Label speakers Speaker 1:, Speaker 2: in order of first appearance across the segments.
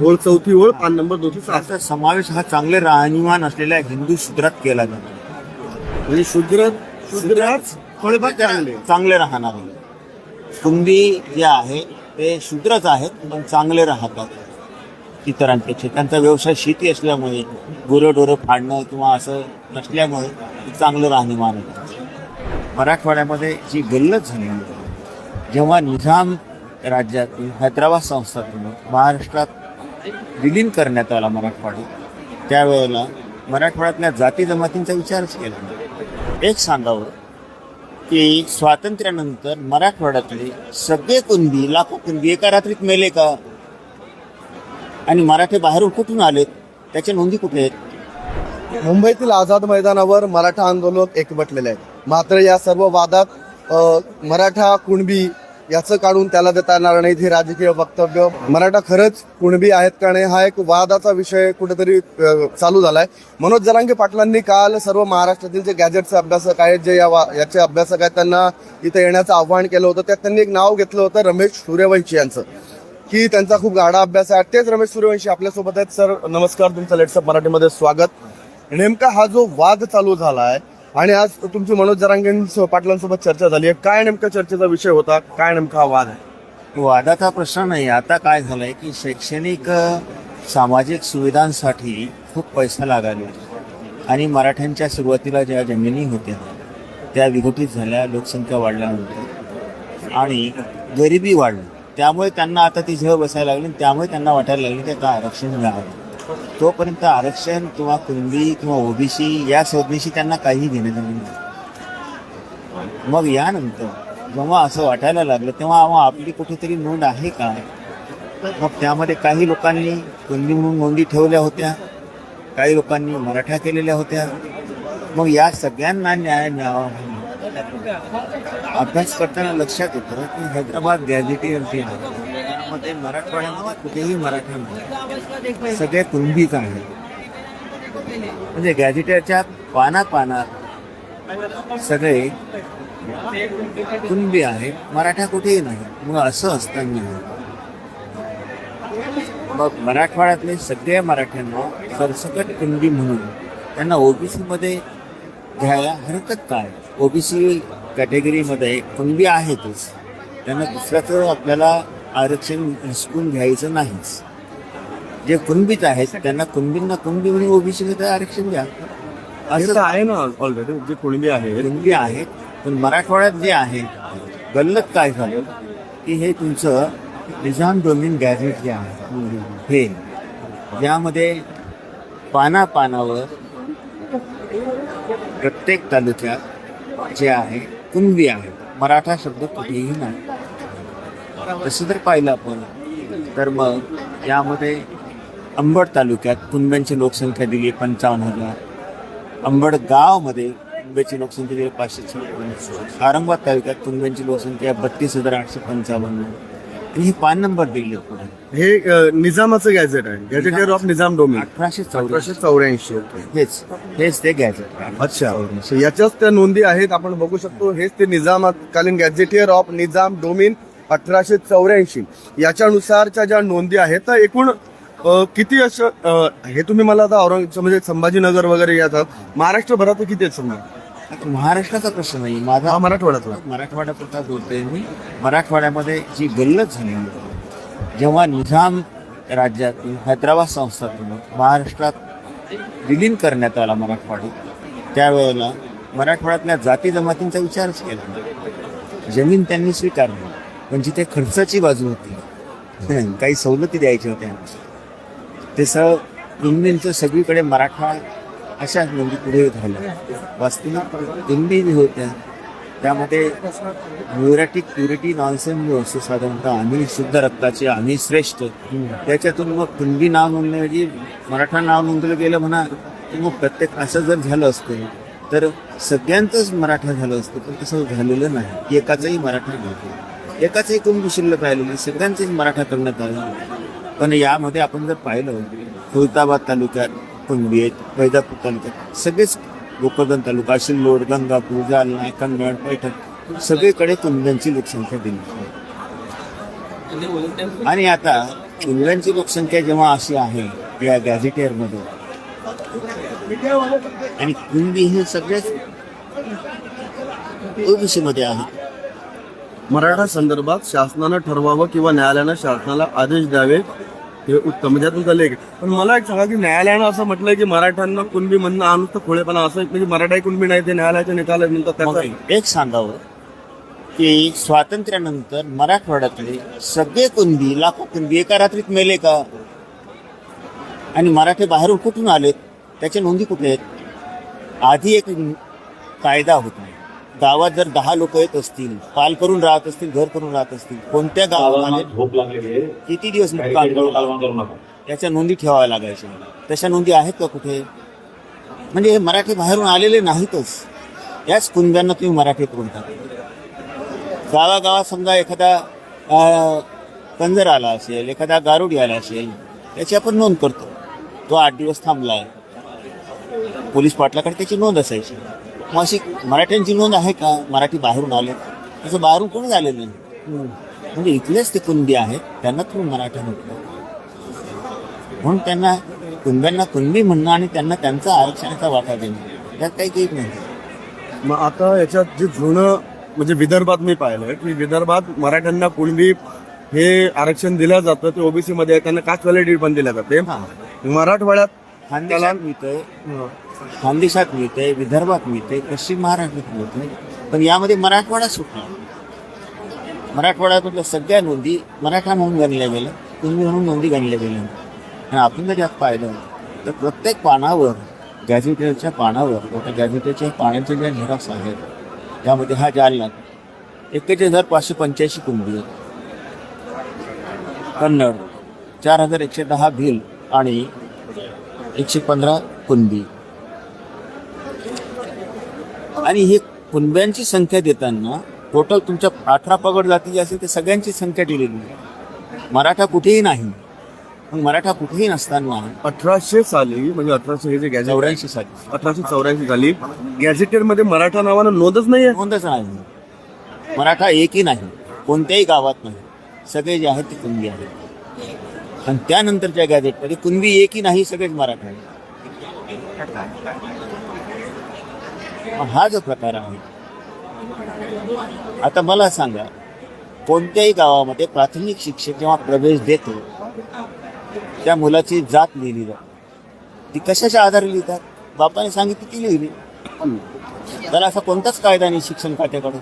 Speaker 1: ओळ चौथी ओळ पान नंबर दोनशे सहा
Speaker 2: त्याचा समावेश हा चांगले राहणीमान असलेल्या हिंदू शूद्रात केला जातो.
Speaker 1: म्हणजे शूद्र शूद्राच थोडेफार चांगले.
Speaker 2: चांगले राहणार. कुंभी जे आहे ते शूद्रच आहेत पण चांगले राहतात. इतरांपेक्षा. त्यांचा व्यवसाय शेती असल्यामुळे गुरंढोरं फाडणं किंवा असं नसल्यामुळे ते चांगलं राहणीमान आहे. मराठवाड्यामध्ये जी गल्लत झाली जेव्हा निजाम राज्यातून हैदराबाद संस्थातून महाराष्ट्रात विलीन करण्यात आला मराठवाडा. त्यावेळेला मराठवाड्यातल्या जाती जमातींचा विचारच केला एक सांगावं की स्वातंत्र्यानंतर मराठवाड्यातले सगळे कुणबी लाखो कुणबी एका रात्रीत मेले का? आणि मराठे बाहेरून कुठून आलेत त्याच्या नोंदी कुठे आहेत?
Speaker 1: मुंबईतील आझाद मैदानावर मराठा आंदोलक एकवटलेले आहेत. मात्र या सर्व वादात मराठा कुणबी याचं काढून त्याला देता येणार नाही हे राजकीय वक्तव्य. मराठा खरंच कुणबी आहेत का नाही हा एक वादाचा विषय कुठेतरी चालू झालाय. मनोज जरांगे पाटलांनी काल सर्व महाराष्ट्रातील जे गॅजेटचे अभ्यासक आहेत जे या वा- याचे अभ्यासक आहेत त्यांना इथे येण्याचं आव्हान केलं होतं. त्यात त्यांनी एक नाव घेतलं होतं रमेश सूर्यवंशी यांचं. की त्यांचा खूप गाढा अभ्यास आहे. तेच रमेश सूर्यवंशी आपल्यासोबत आहेत. सर नमस्कार. तुमचं लेट्सअप मराठीमध्ये स्वागत. नेमका हा जो वाद चालू झाला आहे आणि आज तुमची मनोज जरांगे पाटलांसोबत चर्चा झाली आहे. काय नेमका चर्चेचा विषय होता? काय नेमका वाद आहे?
Speaker 2: वादाचा प्रश्न नाही. आता काय झालंय की शैक्षणिक सामाजिक सुविधांसाठी खूप पैसा लागायला आणि मराठ्यांच्या सुरुवातीला ज्या जमिनी होत्या त्या विघटित झाल्या लोकसंख्या वाढल्यानंतर. आणि गरिबी वाढली. त्यामुळे त्यांना आता ती झळ बसायला लागली आणि त्यामुळे त्यांना वाटायला लागली ते का आरक्षण मिळावं. तोपर्यंत आरक्षण किंवा कुणबी किंवा ओबीसी या संज्ञेशी त्यांना काही घेणं देणं नाही. मग यानंतर जेव्हा असं वाटायला लागलं तेव्हा आपली कुठेतरी नोंद आहे का? मग त्यामध्ये काही लोकांनी कुणबी म्हणून नोंदी ठेवल्या होत्या काही लोकांनी मराठा केलेल्या होत्या. मग या सगळ्यांना न्याय मिळावा अभ्यास करताना लक्षात येतं की हैदराबाद गॅझेटियर ते मराठवाड्यामध्ये कुठेही मराठ्यामध्ये. सगळे कुणबीच आहेत. म्हणजे गॅझेटियरच्या पाना पानात सगळे कुणबी आहेत. मराठा कुठेही नाही. मग असं असताना मग मराठवाड्यातले सगळ्या मराठ्यांना सरसकट कुणबी म्हणून त्यांना ओबीसीमध्ये घ्यायला हरकत काय? ओबीसी कॅटेगरीमध्ये कुणबी आहेतच. त्यांना दुसऱ्याचं आपल्याला आरक्षण हिसकून घ्यायचं नाहीच. जे कुणबीच आहेत त्यांना कुणबींना कुणबी म्हणून ओबीसी आरक्षण द्या. असं
Speaker 1: आहे ना ऑलरेडी जे कुणबी आहे
Speaker 2: कुणबी आहेत पण मराठवाड्यात जे आहे गल्लत काय झालं? की हे तुमचं निजाम डोमिन गॅझेट जे आहे हे यामध्ये पाना पानावर प्रत्येक तालुक्यात जे आहे कुणबी आहे मराठा शब्द कुठेही नाही. तसं जर पाहिलं आपण तर मग यामध्ये अंबड तालुक्यात कुणब्यांची लोकसंख्या दिली पंचावन्न हजार. अंबड गावमध्ये कुणब्याची लोकसंख्या दिली पाचशे छप्पन्न औरंगाबाद तालुक्यात कुणब्यांची लोकसंख्या बत्तीस हजार आठशे पंचावन्न. आणि ही पाच नंबर दिली
Speaker 1: हे निजामाचं गॅजेट आहे. Gazetteer of Nizam domain.
Speaker 2: अठराशे चौदाशे
Speaker 1: चौऱ्याऐंशी
Speaker 2: हेच हेच ते घ्यायचं
Speaker 1: अच्छा. याच्याच त्या नोंदी आहेत आपण बघू शकतो. हेच ते निजामकालीन गॅझेटियर ऑफ निजाम डोमिन. अठराशे चौऱ्याऐंशी. याच्यानुसारच्या ज्या नोंदी आहेत तर एकूण किती असं हे तुम्ही मला आता औरंग म्हणजे संभाजीनगर वगैरे येतात. महाराष्ट्रभरात किती आहेत समजा
Speaker 2: महाराष्ट्राचा प्रश्न नाही. माझा
Speaker 1: मराठवाड्यातला
Speaker 2: मराठवाड्यापुरता बोलतोय मी. मराठवाड्यामध्ये जी गल्लत झाली जेव्हा निजाम राज्यातून हैदराबाद संस्थातून महाराष्ट्रात विलीन करण्यात आला मराठवाडा त्यावेळेला मराठवाड्यातल्या जाती जमातींचा विचारच केला. जमीन त्यांनी स्वीकारली. पण जिथे खर्चाची बाजू होती. काही सवलती द्यायच्या होत्या. ते कुंबींचं सगळीकडे मराठा अशा नोंदी पुढे झाल्या कुंबी जी होत्या त्यामध्ये म्युरॅटिक प्युरिटी नॉनसेन्स जो असतो साधारणतः आम्ही शुद्ध रक्ताचे आम्ही श्रेष्ठ त्याच्यातून मग कुणबी नाव नोंदण्याऐवजी मराठा नाव नोंदलं गेलं म्हणा की मग प्रत्येक असं जर झालं असतं तर सगळ्यांचंच मराठा झालं असतं पण तसं झालेलं नाही. एकाचाही मराठा नव्हतं. एकाचही कुणबी शिल्लक राहिलेली सगळ्यांचीच मराठा करण्यात आलं. पण यामध्ये आपण जर पाहिलं खुलताबाद तालुक्यात कुणबी आहेत वैजापूर तालुक्यात सगळेच गोकर्धन तालुका सिल्लोड गंगापूर जालना कन्नड पैठण सगळीकडे कुणब्यांची लोकसंख्या दिली. आणि आता कुंभ्यांची लोकसंख्या जेव्हा अशी आहे या गॅझेटियरमध्ये आणि कुंभी हे सगळेच ओबीसी मध्ये आहे.
Speaker 1: मराठा संदर्भात शासनानं ठरवावं किंवा न्यायालयानं शासनाला आदेश द्यावे हे उत्तम. म्हणजे यातून झाले पण मला एक सांगा की न्यायालयानं असं म्हटलंय की मराठ्यांना कुणबी म्हणणं आणून तर खोळेपणा असं म्हणजे मराठा कुणबी नाही ते न्यायालयाच्या निकाल म्हणतात
Speaker 2: एक सांगावं की स्वातंत्र्यानंतर मराठवाड्यातले सगळे कुणबी लाखो कुणबी एका रात्रीत मेले का? आणि मराठे बाहेरून कुठून आलेत? त्याच्या नोंदी कुठे आहेत? आधी एक कायदा होता गावात जर दहा लोक येत असतील पाल करून राहत असतील घर करून राहत असतील कोणत्या गावामध्ये किती दिवस त्याच्या नोंदी ठेवाव्या लागायच्या. तशा नोंदी आहेत का कुठे? म्हणजे हे मराठी बाहेरून आलेले नाहीतच. याच कुंब्यांना तुम्ही मराठी करून टाका गावागावात समजा एखादा कंजर आला असेल एखादा गारुडी आला असेल त्याची आपण नोंद करतो. तो आठ दिवस थांबला आहे पोलीस पाटलाकडे त्याची नोंद असायची. मग अशी मराठ्यांची नोंद आहे का? मराठी बाहेरून आले. तसं बाहेरून कोणी आलेलं नाही? म्हणजे इथलेच ते कुणबी आहेत त्यांना तुम्ही मराठा म्हटलं? म्हणून त्यांना कुणब्यांना कुणबी म्हणणं आणि त्यांना त्यांचा आरक्षणाचा वाटा देणं. यात काही काही नाही.
Speaker 1: मग आता याच्यात जे जुनं म्हणजे विदर्भात मी पाहिलंय की विदर्भात मराठ्यांना कुणबी हे आरक्षण दिलं जातं ते ओबीसी मध्ये त्यांना कास्ट व्हॅलिडिटी पण दिल्या जाते. मराठवाड्यात
Speaker 2: मिळतंय. खानदेशात मिळते विदर्भात मिळते पश्चिम महाराष्ट्रात मिळते पण यामध्ये मराठवाडा सुटला. मराठवाड्यातल्या सगळ्या नोंदी मराठा म्हणून गणल्या गेल्या कुणबी म्हणून नोंदी गणल्या गेल्या. आणि आपण जर यात पाहिलं तर प्रत्येक पानावर गॅझेटरच्या पानावर त्या गॅझेटरच्या पाण्याचे ज्या झेरॉक्स आहेत त्यामध्ये हा जालना एक्केचाळीस हजार पाचशे पंच्याऐंशी कुंभी कन्नड चार हजार एकशे दहा भिल आणि एकशे पंधरा कुणबी आणि ही कुणब्यांची संख्या देताना टोटल तुमच्या अठरा पगड जाती जी असेल ते सगळ्यांची संख्या दिलेली आहे. मराठा कुठेही नाही. मग मराठा कुठेही नसताना
Speaker 1: अठराशे साली म्हणजे अठराशे हे जे गॅझेट
Speaker 2: चौऱ्याऐंशी साली.
Speaker 1: अठराशे चौऱ्याऐंशी साली गॅझेटेडमध्ये मराठा नावानं नोंदच नाहीये
Speaker 2: नोंदच नाही. मराठा एकही नाही. कोणत्याही गावात नाही. सगळे जे आहेत ते कुणबी आहेत. आणि त्यानंतरच्या गॅझेटमध्ये कुणबी एकही नाही सगळेच मराठा हा जो प्रकार आहे आता मला सांगा कोणत्याही गावामध्ये प्राथमिक शिक्षक जेव्हा प्रवेश देतो त्या मुलाची जात लिहिली जाते. ती कशाच्या आधारे लिहितात? बापाने सांगितली ती लिहिली. त्याला असा कोणताच कायदा नाही शिक्षण खात्याकडून.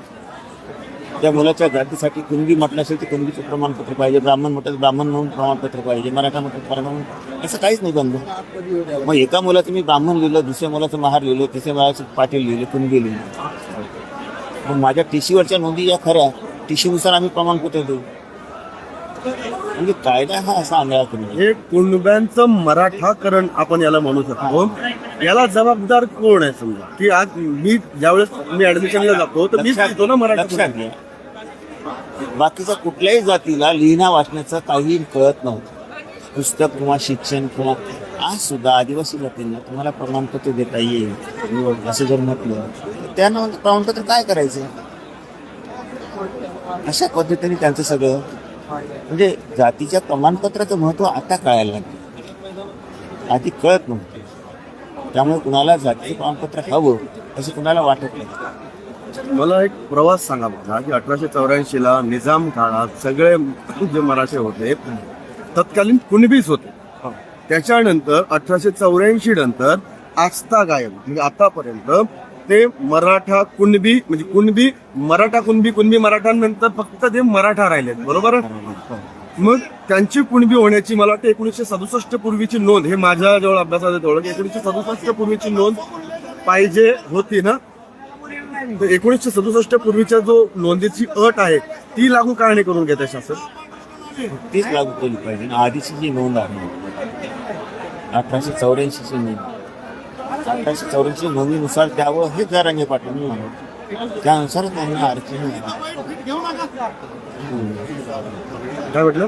Speaker 2: त्या मुलाच्या जातीसाठी कुणबी म्हटलं असेल तर कुणबीचं प्रमाणपत्र पाहिजे ब्राह्मण म्हटलं तर ब्राह्मण म्हणून प्रमाणपत्र पाहिजे मराठा म्हटलं प्रमाण असं काहीच नाही बंधू मग एका मुलाचं मी ब्राह्मण लिहिलं दुसऱ्या मुलाचं महार लिहिलं तिसऱ्या मुलाचं पाटील लिहिलं कुणबी लिहिलं. मग माझ्या टीशीवरच्या नोंदी या खऱ्या. टीशीनुसार आम्ही प्रमाणपत्र देऊ? म्हणजे कायदा हा असा आंधळा करून
Speaker 1: हे कुणब्यांचं मराठाकरण आपण याला म्हणू शकतो. याला जबाबदार कोण आहे समजा? की आज मी ज्यावेळेस मी ऍडमिशनला जातो तर मीच लिहितो ना मराठा
Speaker 2: बाकीच्या कुठल्याही जातीला लिहिण्या वाचण्याचं काही कळत नव्हतं. पुस्तक किंवा शिक्षण किंवा आज सुद्धा आदिवासी जातींना तुम्हाला प्रमाणपत्र देता येईल. असं जर म्हटलं तर त्यांना प्रमाणपत्र काय करायचं? अशा पद्धतीने त्यांचं सगळं म्हणजे जातीच्या प्रमाणपत्राचं महत्त्व आता कळायला लागलं. आधी कळत नव्हतं. त्यामुळे कुणाला जातीचं प्रमाणपत्र हवं असं कुणाला वाटत नाही.
Speaker 1: मला एक प्रवास सांगा बघा की अठराशे चौऱ्याऐंशी ला निजाम काळात सगळे जे मराठे होते तत्कालीन कुणबीच होते. त्याच्यानंतर अठराशे चौऱ्याऐंशी नंतर आस्था गायब म्हणजे आतापर्यंत ते मराठा कुणबी म्हणजे कुणबी मराठा कुणबी कुणबी मराठ्यांनंतर फक्त ते मराठा राहिलेत बरोबर? मग त्यांची कुणबी होण्याची मला वाटतं एकोणीसशे सदुसष्ट पूर्वीची नोंद हे माझ्या जवळ अभ्यासात ओळख एकोणीसशे सदुसष्ट पूर्वीची नोंद पाहिजे होती ना? तर एकोणीसशे सदुसष्ट पूर्वीच्या जो नोंदीची अट आहे ती लागू का नाही करून घेते शासन?
Speaker 2: तीच लागू केली पाहिजे. आणि आधीची जी नोंद आहे अठराशे चौऱ्याऐंशीची नोंद. अठराशे चौऱ्याऐंशी नोंदीनुसार द्यावं हे जरांगे पाटील त्यानुसार त्यांना आरक्षण.
Speaker 1: काय म्हटलं?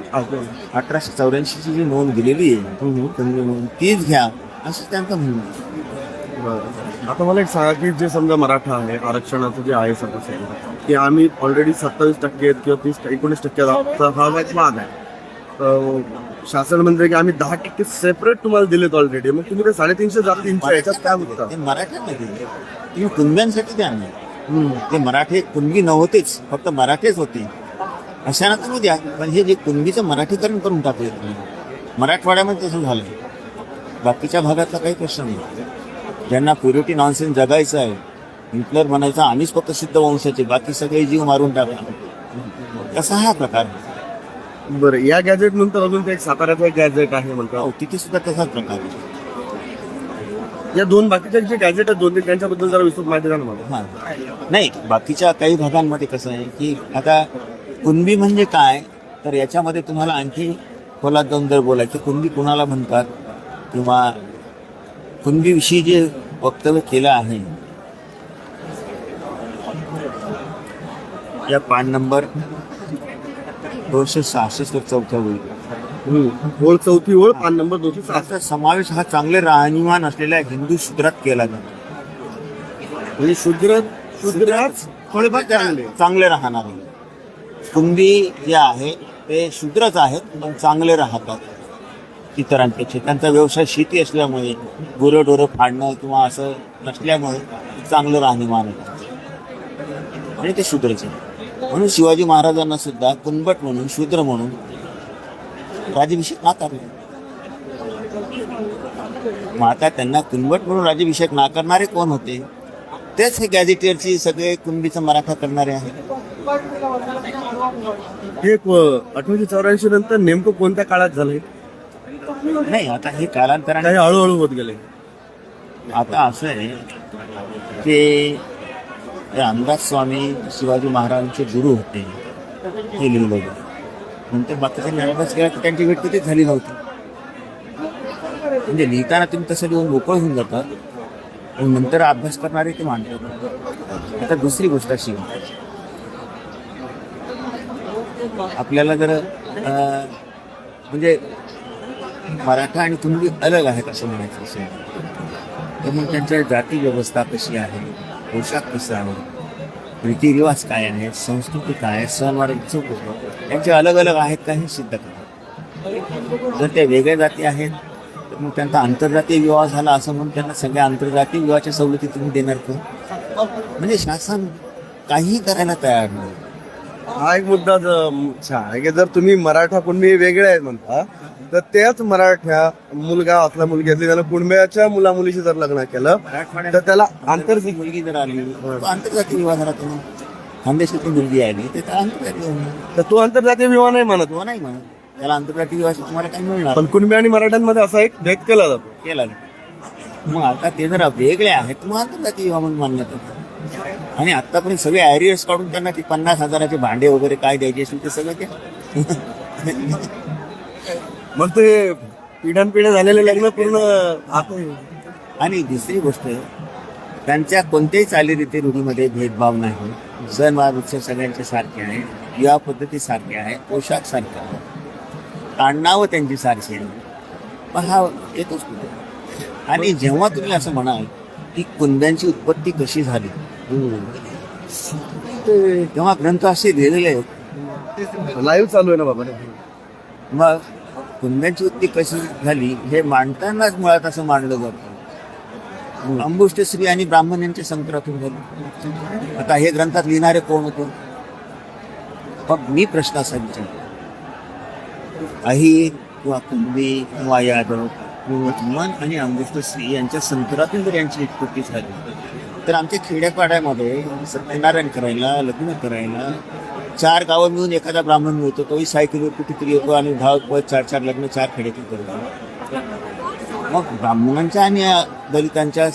Speaker 2: अठराशे चौऱ्याऐंशीची जी नोंद दिलेली आहे तीच घ्या असं त्यांचं म्हणणं आहे.
Speaker 1: बरं. आता मला एक सांगा की जे समजा मराठा आहे आरक्षणाचं जे आहे सगळं की आम्ही ऑलरेडी सत्तावीस टक्के आहेत किंवा तीस एकोणीस टक्के हा वाद आहे शासन म्हणते की आम्ही दहा टक्के सेपरेट तुम्हाला दिलेत ऑलरेडी मग तुम्ही ते साडेतीनशे जात तीनशे याच्यात काय होतं?
Speaker 2: ते मराठ्यांमध्ये तुम्ही कुणब्यांसाठी द्या ना ते मराठे कुणबी नव्हतेच फक्त मराठेच होते. अशाना तुम्ही द्या पण हे जे कुणबीचं मराठीकरण करून टाकले तुम्ही मराठवाड्यामध्ये तसं झालं. बाकीच्या भागातला काही प्रश्न नाही. ज्यांना प्युरिटी नॉनसेन्स जगायचं आहे हिटलर म्हणायचं आम्हीच फक्त सिद्ध वंशाचे बाकी सगळे जीव मारून टाकला तसा हा प्रकार?
Speaker 1: बरं या गॅजेट नंतर अजून ते एक साताऱ्याचं एक गॅजेट आहे म्हणतात.
Speaker 2: तिथे सुद्धा तसाच प्रकार आहे?
Speaker 1: या दोन बाकीच्या जे गॅजेट आहेत दोन तीन त्यांच्याबद्दल जरा विस्तृत माहिती द्या ना मला.
Speaker 2: हा. नाही बाकीच्या काही भागांमध्ये कसं आहे की आता कुणबी म्हणजे काय? तर याच्यामध्ये तुम्हाला आणखी खोलात जाऊन जर बोलायचं कुणबी कुणाला म्हणतात? किंवा कुणबीविषयी जे वक्तव्य केलं आहे या पान नंबर दोनशे सहासष्ट चौथ्या वेळी
Speaker 1: ओळ चौथी ओळ पान नंबर दोनशे
Speaker 2: त्याचा समावेश हा चांगले राहणीमान असलेल्या हिंदू शूद्रात केला जातो.
Speaker 1: म्हणजे शूद्र शूद्रात थोडेफार चांगले.
Speaker 2: चांगले राहणारे. कुंभी जे आहे ते शूद्रच आहेत पण चांगले राहतात. इतरांपेक्षा. त्यांचा व्यवसाय शेती असल्यामुळे गुरंढोरं फाडणं किंवा असं नसल्यामुळे चांगलं राहणीमान आहे. आणि ते शूद्रच म्हणून शिवाजी महाराजांना सुद्धा कुंभट म्हणून शूद्र म्हणून राज्याभिषेक नाकारले. मग आता त्यांना कुंभट म्हणून राज्याभिषेक नाकारणारे कोण होते? तेच हे गॅझेटियरची सगळे कुणबीचा मराठा करणारे आहेत.
Speaker 1: हे अठराशे चौऱ्याऐंशी नंतर नेमकं कोणत्या काळात झालंय?
Speaker 2: नाही आता हे कालांतराने
Speaker 1: हळूहळू होत गेले.
Speaker 2: आता असं आहे की अंदाज स्वामी शिवाजी महाराजांचे गुरु होते. हे लिहिलं गेलं. नंतर बाकीच्यांनी अभ्यास केला की त्यांची भेट कधीच झाली नव्हती. म्हणजे लिहिताना तुम्ही तसं लिहून मोकळ होऊन जातात आणि नंतर अभ्यास करणारे ते मांडतात आता दुसरी गोष्ट अशी. आपल्याला जर म्हणजे मराठा आणि कुणबी अलग आहेत असं म्हणायचं असेल. तर मग त्यांच्या जाती व्यवस्था कशी आहे? पोशाख कसा आहे? रीतिरिवाज काय आहे? संस्कृती काय आहे? सणवार उत्सव कुठं त्यांचे अलग अलग आहेत का हे सिद्ध करतात जर त्या वेगळ्या जाती आहेत तर मग त्यांचा आंतरजातीय विवाह झाला असं म्हणून त्यांना सगळ्या आंतरजातीय विवाहाच्या सवलती तुम्ही देणार का? म्हणजे शासन काहीही करायला तयार नाही.
Speaker 1: हा एक मुद्दा ज- छान आहे की जर तुम्ही मराठा कुणबी वेगळे आहेत म्हणता तर त्याच मराठ्या मुलगा असला मुलगी असली त्याला कुणब्याच्या मुला मुलीशी जर लग्न केलं तर त्याला आंतर
Speaker 2: ती मुलगी जर आली तो आंतरजातीय विवाह झाला तुम्ही खानदेशातली मुलगी आली तर आंतरजातीय विवाह
Speaker 1: तो आंतरजातीय विवाह नाही म्हणत.
Speaker 2: तो नाही म्हणत. त्याला आंतरजातीय विवाहाशी तुम्हाला काय मिळणार
Speaker 1: पण कुणबी आणि मराठ्यांमध्ये असा एक भेद केला जातो.
Speaker 2: केला नाही. मग आता ते जर वेगळे आहेत मग आंतरजातीय विवाह म्हणून मान्यता. आणि आतापर्यंत सगळे ॲरियर्स काढून त्यांना ती पन्नास हजाराचे भांडे वगैरे काय द्यायचे असेल ते सगळं द्या
Speaker 1: मग ते पिढ्यानपिढ्या झालेले लग्न पूर्ण
Speaker 2: आणि दुसरी गोष्ट त्यांच्या कोणत्याही चालीरीती रूढीमध्ये भेदभाव नाही. सणवार उत्सव सगळ्यांचे सारखे आहे. विवाह पद्धती सारखे आहे. पोशाख सारखे आहे. आडनावं त्यांची सारखी आहे पण हा येतोच कुठे आणि जेव्हा तुम्ही असं म्हणाल की कुंद्यांची उत्पत्ती कशी झाली तेव्हा ग्रंथ असे लिहिलेले आहेत.
Speaker 1: लाईव्ह चालू आहे ना बाबा?
Speaker 2: मग कुंद्यांची उत्पत्ती कशी झाली हे मांडतानाच मुळात असं मांडलं जातं. अंबुष्ट स्त्री आणि ब्राह्मण यांच्या संकरातून झाली आता हे ग्रंथात लिहिणारे कोण होते? मग मी प्रश्न असा विचारतो अहिर किंवा कुंभी किंवा यादव मन आणि अंबुष्ट स्त्री यांच्या संकरातून जर यांची उत्पत्ती झाली. तर आमच्या खेड्यापाड्यामध्ये सत्यनारायण करायला लग्न करायला चार गावं मिळून एखादा ब्राह्मण मिळतो तोही सायकलीवर कुठेतरी येतो आणि धावत चार चार लग्न चार खेड्यातून करतो. मग ब्राह्मणांच्या आणि दलितांच्या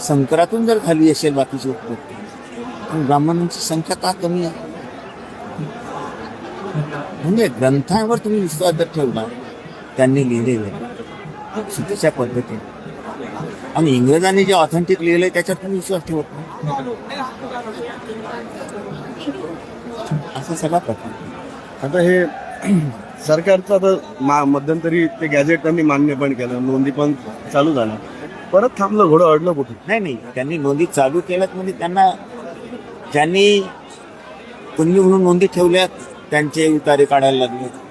Speaker 2: संकरातून जर झाली असेल बाकीची उत्पत्ती पण ब्राह्मणांची संख्या का कमी आहे? म्हणजे ग्रंथांवर तुम्ही विश्वास जर ठेवला त्यांनी लिहिलेले चुकीच्या पद्धतीने. आणि इंग्रजांनी जे ऑथेंटिक लिहिलंय त्याच्यात तुम्ही विश्वास ठेवत नाही. असा सगळा प्रकार.
Speaker 1: आता हे सरकारचं आता मा- मध्यंतरी ते गॅजेट त्यांनी मान्य पण केलं नोंदी पण चालू झाल्या. परत थांबलं घोडं अडलं कुठे
Speaker 2: नाही नाही. त्यांनी नोंदी चालू केल्यात म्हणजे त्यांना ज्यांनी कुणबी म्हणून नोंदी ठेवल्या त्यांचे उतारे काढायला लागले.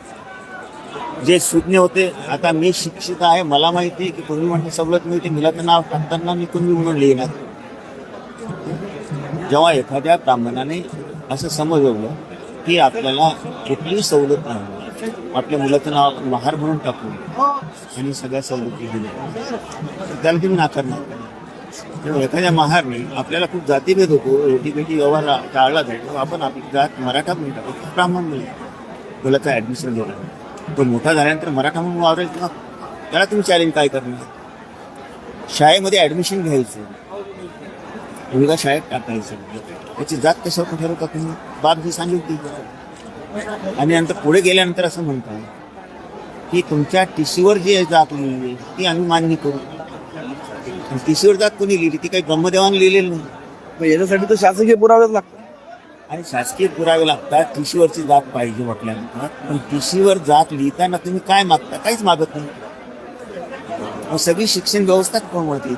Speaker 2: जे सुज्ञ होते आता मी शिक्षित आहे मला माहिती आहे की पूर्वी म्हणजे सवलत मिळते मुलाचं नाव टाकताना मी कुणबी म्हणून लिहिणार. जेव्हा एखाद्या ब्राह्मणाने असं समजवलं की आपल्याला कुठलीही सवलत नाही आपल्या मुलाचं नाव महार म्हणून टाकू आणि सगळ्या सवलती दिल्या. त्याला तुम्ही नाकारणार. एखाद्या महारने आपल्याला खूप जातीभेद होतो रोटीपेटी व्यवहार टाळला जाईल आपण आपली जात मराठा म्हणून टाकू ब्राह्मण म्हणून. मुलाचं ॲडमिशन दिलं तो मोठा झाल्यानंतर मराठा म्हणून वावरेल का? त्याला तुम्ही चॅलेंज काय करणार? शाळेमध्ये ॲडमिशन घ्यायचं. मुलगा शाळेत टाकायचं. त्याची जात कशावर ठरवता तुम्ही? बाब जी सांगितली आणि नंतर पुढे गेल्यानंतर असं म्हणतात की तुमच्या टीसीवर जी जात लिहिली ती आम्ही मान्य करू. टीसीवर जात कोणी लिहिली ती काही ब्रह्मदेवाने लिहिलेली नाही.
Speaker 1: याच्यासाठी तर शासकीय पुरावेच लागतात.
Speaker 2: आणि शासकीय पुरावे लागतात. टीसीवरची जात पाहिजे म्हटल्यानंतर. पण टीसीवर जात लिहिताना तुम्ही काय मागता? काहीच मागत नाही. मग सगळी शिक्षण व्यवस्था कोणवरती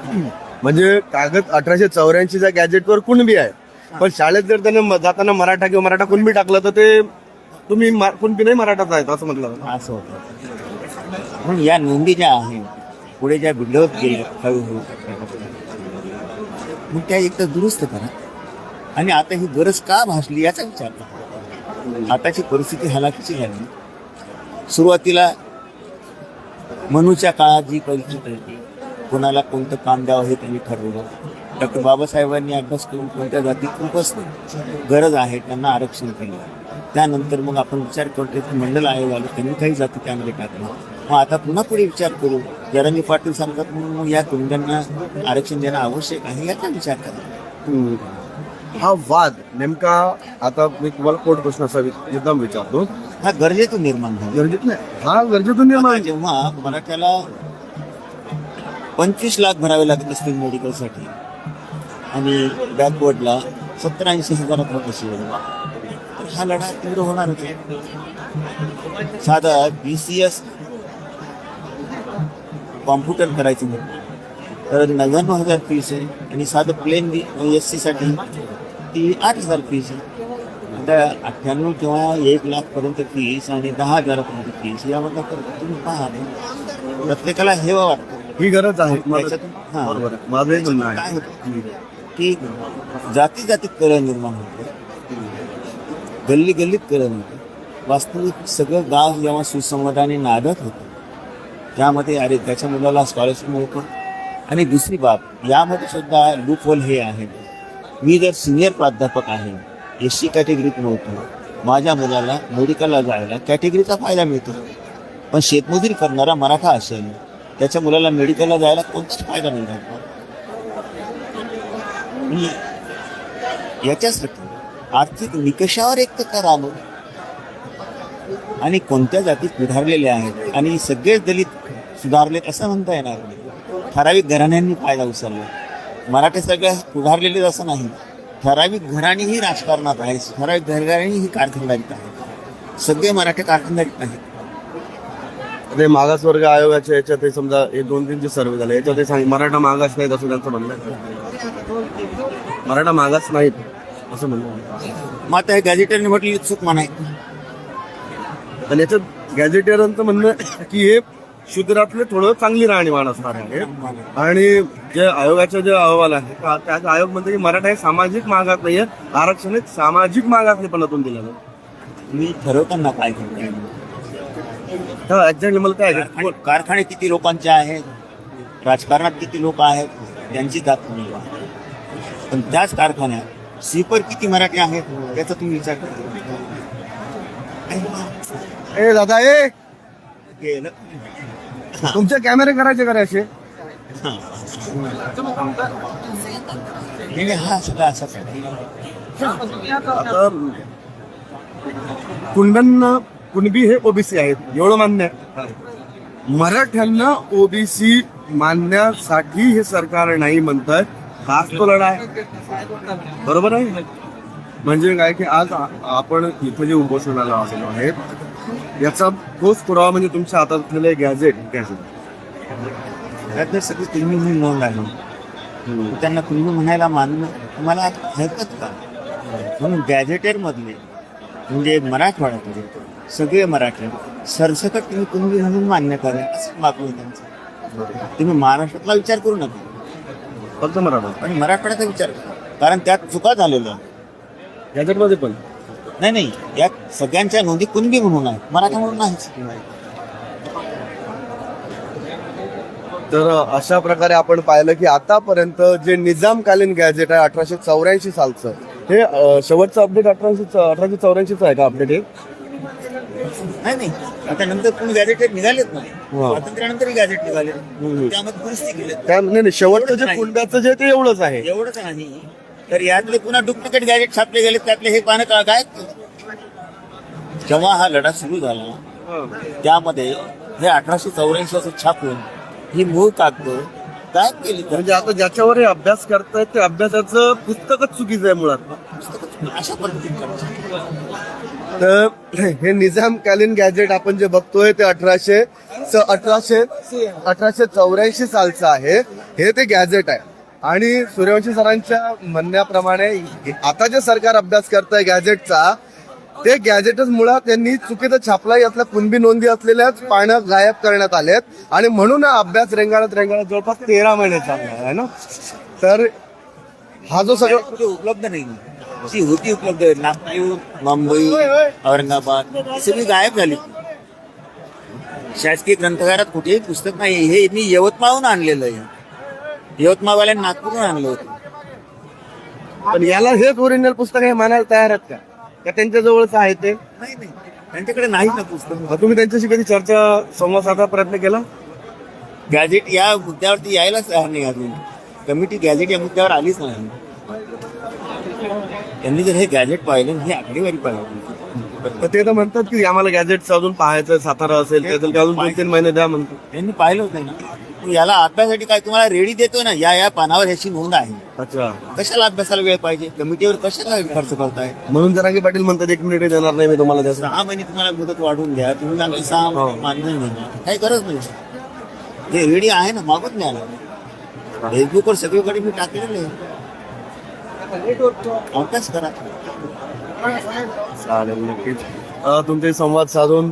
Speaker 1: म्हणजे कागद अठराशे चौऱ्याऐंशीच्या गॅजेटवर कुणबी आहे. पण शाळेत जर त्याने जाताना मराठा किंवा मराठा कुणबी टाकलं तर ते तुम्ही कुणबी नाही मराठाच आहेत असं म्हटलं.
Speaker 2: असं होतं. म्हणून या नोंदी ज्या आहेत पुढे ज्या बिघडवत गेल्या हळूहळू. मग त्या एकदा दुरुस्त करा. आणि आता ही गरज का भासली याचा विचार करा. आताची परिस्थिती हलाखीची झाली सुरुवातीला मनूच्या काळात जी परिस्थिती होती कोणाला कोणतं काम द्यावं हे त्यांनी ठरवलं डॉक्टर बाबासाहेबांनी अभ्यास करून कोणत्या जाती खूपच गरज आहे त्यांना आरक्षण केलं. त्यानंतर मग आपण विचार करतो की मंडल आयोग आलं त्यांनी काही जाती त्यामध्ये टाकलं मग आता पुन्हा पुढे विचार करू. जरांनी पाटील सांगतात म्हणून मग या कुंड्यांना आरक्षण देणं आवश्यक आहे याचा विचार करा.
Speaker 1: हा वाद नेमका आता मी तुम्हाला कोट प्रश्न असा एकदम विचारतो.
Speaker 2: हा गरजेतून निर्माण झाला.
Speaker 1: गरजेत नाही. हा गरजेतून निर्माण
Speaker 2: जेव्हा मराठ्याला पंचवीस लाख भरावे लागत असतील मेडिकलसाठी आणि बॅकवर्डला सत्तर ऐंशी हजारात होत असेल तर हा लढा तीव्र होणारच आहे. साधा बी सी एस कॉम्प्युटर करायचं म्हटलं तर नव्याण्णव हजार फीस आहे आणि साधं प्लेन बी एस सीसाठी ती आठ हजार फीस आहे. आता अठ्ठ्याण्णव किंवा एक लाख पर्यंत फीस आणि दहा हजारापर्यंत फीस यामधला फरक तुम्ही पहा प्रत्येकाला हे वाटतं.
Speaker 1: ही गरज आहे.
Speaker 2: त्याच्यातून हा.
Speaker 1: बरोबर आहे. माझं एक म्हणणं
Speaker 2: काय
Speaker 1: आहे
Speaker 2: होतं? की जाती जातीत कळ निर्माण होते. गल्ली गल्लीत कळ होते. वास्तविक सगळं गाव जेव्हा सुसंवादाने नादत होतं त्यामध्ये अरे त्याच्या मुलाला स्कॉलरशिप मिळतो. आणि दुसरी बाब यामध्ये सुद्धा लूप होल हे आहे. मी जर सिनियर प्राध्यापक आहे एस सी कॅटेगरीत नव्हतो. माझ्या मुलाला मेडिकलला जायला कॅटेगरीचा फायदा मिळतो. पण शेतमजुरी करणारा मराठा असेल त्याच्या मुलाला मेडिकलला जायला कोणताच फायदा मिळणार? मी याच्यासाठी आर्थिक निकषावर एक तर आलो. आणि कोणत्या जाती सुधारलेले आहेत? आणि सगळेच दलित सुधारलेत असं म्हणता येणार नाही. ठराविक घराण्यांनी फायदा उचलला. मराठी सगळ्या सुधारलेलेच असं नाही. ठराविक घराणीही राजकारणात आहे. ठराविक घराणी ही कारखानदारीत आहे. सगळे मराठी कारखानदारीत नाहीत
Speaker 1: ते मागासवर्ग आयोगाच्या याच्यात हे समजा हे दोन तीन जे सर्वे झाले याच्यात ते सांग मराठा मागास नाहीत असं त्यांचं म्हणणं आहे. मराठा मागास नाहीत असं म्हणणं.
Speaker 2: मग आता हे गॅजेटरने म्हटली चूक म्हणाय.
Speaker 1: आणि याच्यात गॅजेटेरियनचं म्हणणं की हे शूद्रातले थोडं चांगली राहणीमान असणार आहे. आणि जे आयोगाचे जे अहवाल आहे त्या- त्याचा आयोग म्हणतो की मराठा हे सामाजिक मागास नाहीये आरक्षण हे सामाजिक मागासलेपणातून दिलं जातं
Speaker 2: मी ठरवताना काय करते
Speaker 1: तर एक्झॅक्टली मला काय आहे?
Speaker 2: कारखाने किती लोकांचे आहेत? राजकारणात किती लोक आहेत? त्यांची जात नाही पण त्याच कारखान्यात स्वीपर किती मराठी आहेत? त्याचा तुम्ही विचार करा.
Speaker 1: ए दादा ए!
Speaker 2: केलं.
Speaker 1: तुमचे कॅमेरे करायचे का रे असे?
Speaker 2: नाही, नाही, हा सगळा असाच आहे
Speaker 1: आता कुंडन कुणबी हे ओबीसी आहेत एवढं मान्य आहे. मराठ्यांना ओबीसी मानण्यासाठी हे सरकार नाही म्हणत हाच तो लढा आहे. बरोबर आहे? म्हणजे काय की आज आ- आपण इथं जे उपोषणाला आलेलो आहे याचा ठोस पुरावा म्हणजे तुमच्या हातात असलेले गॅझेट गॅझेट.
Speaker 2: त्यात जर सगळी तुम्ही म्हणून नोंद आहे त्यांना तुम्ही म्हणायला मानणं तुम्हाला हरकत का? म्हणून गॅजेटेर मधले म्हणजे मराठवाड्यामध्ये सगळे मराठी सरसकट तुम्ही कुणबी म्हणून मान्य करा असं मागणं आहे त्यांचं. तुम्ही महाराष्ट्रातला विचार करू नका.
Speaker 1: फक्त मराठा
Speaker 2: आणि मराठवाड्याचा विचार करा. कारण त्यात चुका झालेल्या
Speaker 1: गॅजेटमध्ये पण.
Speaker 2: नाही नाही. यात सगळ्यांच्या नोंदी कुणबी म्हणून आहे मराठा म्हणून नाहीच
Speaker 1: तर अशा प्रकारे आपण पाहिलं की आतापर्यंत जे निजामकालीन गॅजेट आहे अठराशे चौऱ्याऐंशी सालचं हे अं, शेवटचं अपडेट अठराशे अठराशे चौऱ्याऐंशीचं आहे का अपडेट हे?
Speaker 2: नाही नाही. आता नंतर कोणी गॅजेट निघालेत ना?
Speaker 1: वा.
Speaker 2: स्वातंत्र्यानंतरही गॅजेट निघाले
Speaker 1: हम्म.
Speaker 2: त्यामध्ये दुरुस्ती केली
Speaker 1: त्या नाही नाही, शेवटचं जे
Speaker 2: नाही.
Speaker 1: कुंड्याचं जे ते एवढंच आहे.
Speaker 2: एवढंच नाही. तर यातले पुन्हा डुप्लिकेट गॅजेट छापले गेले त्यातले हे पानं का काय? जेव्हा हा लढा सुरू झाला त्यामध्ये हे अठराशे चौऱ्याऐंशी असं छापून ही मूळ कागद काय केली
Speaker 1: म्हणजे आता ज्याच्यावर हे अभ्यास करतायत ते अभ्यासाचं पुस्तकच चुकीचं आहे मुळात.
Speaker 2: अशा पद्धतीने.
Speaker 1: तर हे निजामकालीन गॅजेट आपण जे बघतोय ते अठराशे अठराशे अठराशे चौऱ्याऐंशी सालचं आहे. हे ते गॅजेट आहे. आणि सूर्यवंशी सरांच्या म्हणण्याप्रमाणे आता जे सरकार अभ्यास करत आहे गॅजेटचा ते गॅजेटच मुळात त्यांनी चुकीचं छापला यातल्या कुणबी नोंदी असलेल्याच पानं गायब करण्यात आलेत. आणि म्हणून हा अभ्यास रेंगाळत रेंगाळत जवळपास तेरा महिने चालला आहे ना? तर हा जो सगळा
Speaker 2: कुठे उपलब्ध नाही. ती होती उपलब्ध. नागपूर मुंबई औरंगाबाद सगळी गायब झाली. शासकीय ग्रंथागारात कुठेही पुस्तक नाही. हे मी यवतमाळहून आणलेलं आहे. यवतमाळवाल्यांनी नागपूरहून आणलं होतं.
Speaker 1: पण याला हेच ओरिजिनल पुस्तक हे मानायला तयार आहेत का? का त्यांच्या जवळच आहे ते?
Speaker 2: नाही नाही. त्यांच्याकडे नाही ना पुस्तक.
Speaker 1: मग तुम्ही त्यांच्याशी कधी चर्चा संवाद साधा प्रयत्न केला?
Speaker 2: गॅजेट या मुद्द्यावरती यायलाच तयार नाही अजून कमिटी गॅजेट या मुद्द्यावर आलीच नाही. त्यांनी जर हे गॅजेट पाहिलं ही आकडेवारी पाहिली.
Speaker 1: तर ते तर म्हणतात की आम्हाला गॅजेट अजून पाहायचं सातारा असेल त्याचं अजून दोन तीन महिने द्या म्हणतो
Speaker 2: त्यांनी पाहिलं होतं ना. याला अभ्यासासाठी काय तुम्हाला रेडी देतो ना या या पानावर ह्याची नोंद आहे.
Speaker 1: अच्छा.
Speaker 2: कशाला अभ्यासाला वेळ पाहिजे? कमिटीवर कशाला खर्च करताय?
Speaker 1: म्हणून जरांगी पाटील म्हणतात एक मिनिट देणार नाही मी तुम्हाला त्याचं
Speaker 2: सहा महिने तुम्हाला मुदत वाढवून द्या. तुम्ही आमची सहा
Speaker 1: हो.
Speaker 2: मान्य नाही देणार. काही गरज नाही. हे रेडी आहे ना मागत नाही आला फेसबुकवर सगळीकडे मी टाकलेलं आहे. अभ्यास करा.
Speaker 1: चालेल नक्कीच. अं, तुमचे संवाद साधून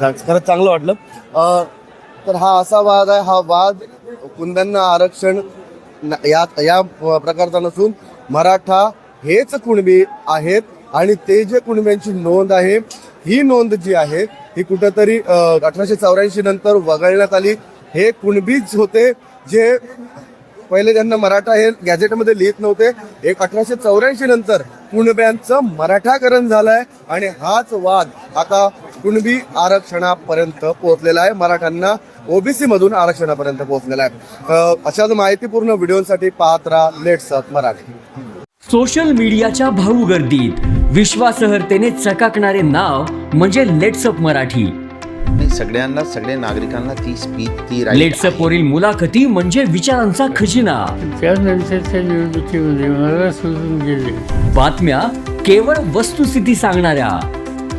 Speaker 1: खरंच चांगलं वाटलं. अं, तर हा असा वाद आहे. हा वाद कुंद्यांना आरक्षण न- या या प्रकारचा नसून मराठा हेच कुणबी आहेत आणि ते जे कुणब्यांची नोंद आहे ही नोंद जी आहे ही कुठंतरी अठराशे चौऱ्याऐंशी नंतर वगळण्यात आली. हे कुणबीच होते जे पहिले त्यांना मराठा हे गॅजेटमध्ये लिहित नव्हते एक अठराशे चौऱ्याऐंशी नंतर कुणब्यांचं मराठाकरण झालंय आणि हाच वाद आता कुणबी आरक्षणापर्यंत पोहोचलेला आहे. मराठ्यांना ओबीसी मधून आरक्षणापर्यंत पोहोचलेला आहे. अं, अशाच माहितीपूर्ण व्हिडिओसाठी पाहत राहा लेट्स मराठी.
Speaker 3: सोशल मीडियाच्या भाऊ गर्दीत विश्वासार्हतेने चकाकणारे नाव म्हणजे लेट्सअप मराठी.
Speaker 4: सगळ्यांना सगळ्या नागरिकांना ती स्पीच ती
Speaker 3: लेट्सअप. वरील मुलाखती म्हणजे विचारांचा खजिना.
Speaker 5: त्यानंतरच्या निवडणुकीमध्ये मला सोडून गेले.
Speaker 3: बातम्या केवळ वस्तुस्थिती सांगणाऱ्या.